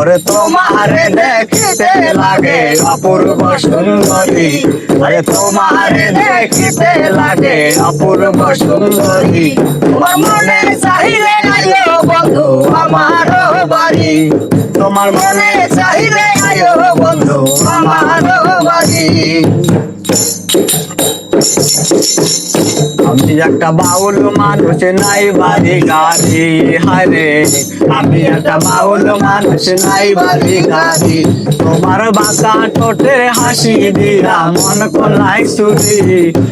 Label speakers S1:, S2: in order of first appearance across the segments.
S1: ওরে তোমার দেখিতে লাগে, অপূর্ব সুন্দরী। ওরে তোমার দেখিতে লাগে, অপূর্ব সুন্দরী। তোমার মনে চাইলে আয়ো বন্ধু আমারও বাড়ি। তোমার মনে চাইলে আয়ো বন্ধু আমারও বাড়ি। আমি একটা বাউল মানুষ নাই বাড়ি গাড়ি হারে আমি একটা বাউল মানুষ নাই বাড়ি গাড়ি তোমার বাঁকা ঠোঁটে হাসি দিয়া মন কলাই সুরি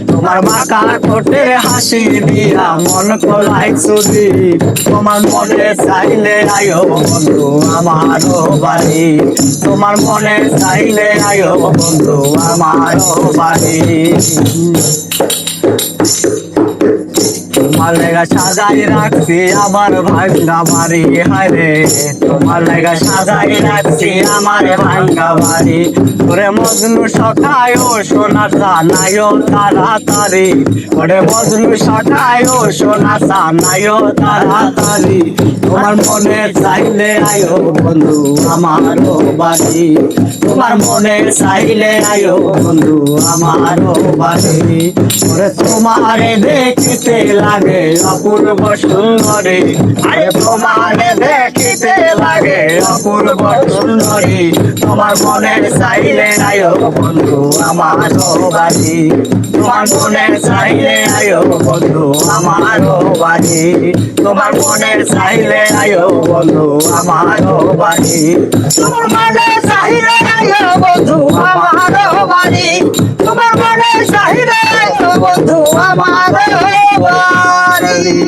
S1: তোমার বাঁকা ঠোঁটে হাসি দিয়া মন কলাই সুরি তোমার মনে চাইলে আয়ো বন্ধু আমারও বাড়ি। তোমার মনে চাইলে আয়ো বন্ধু আমারও বাড়ি। তোমার লেগা সাজাই রাখছি, আমার ভাঙ্গা বাড়ি। হারে তোমার লেগা সাজাই রাখছি, আমার ভাঙ্গা বাড়ি। ওরে মজনু সখায় ও সোনা ও তাড়াতাড়ি। ওরে মজনু সখায় ও সোনা সানায়ও তাড়াতাড়ি। তোমার মনে চাইলে আয়ো বন্ধু আমার বাড়ি। তোমার মনে চাইলে আয়ো বন্ধু আমার বাড়ি। ওরে তোমার দেখিতে লাগে অপূর্ব সুন্দরী। আরে তোমার দেখিতে লাগে অপূর্ব সুন্দরী তোমার মনের চাইলে আয়ো বন্ধু আমারও বাড়ি। তোমার মনের চাইলে আয়ো বন্ধু আমারও বাড়ি। তোমার মনের চাইলে আয়ো বন্ধু আমারও বাড়ি। তোমার মনের চাইলে আয়ো বন্ধু আমারও বাড়ি। তোমার মনের চাইলে আয়ো বন্ধু আমারও বাড়ি।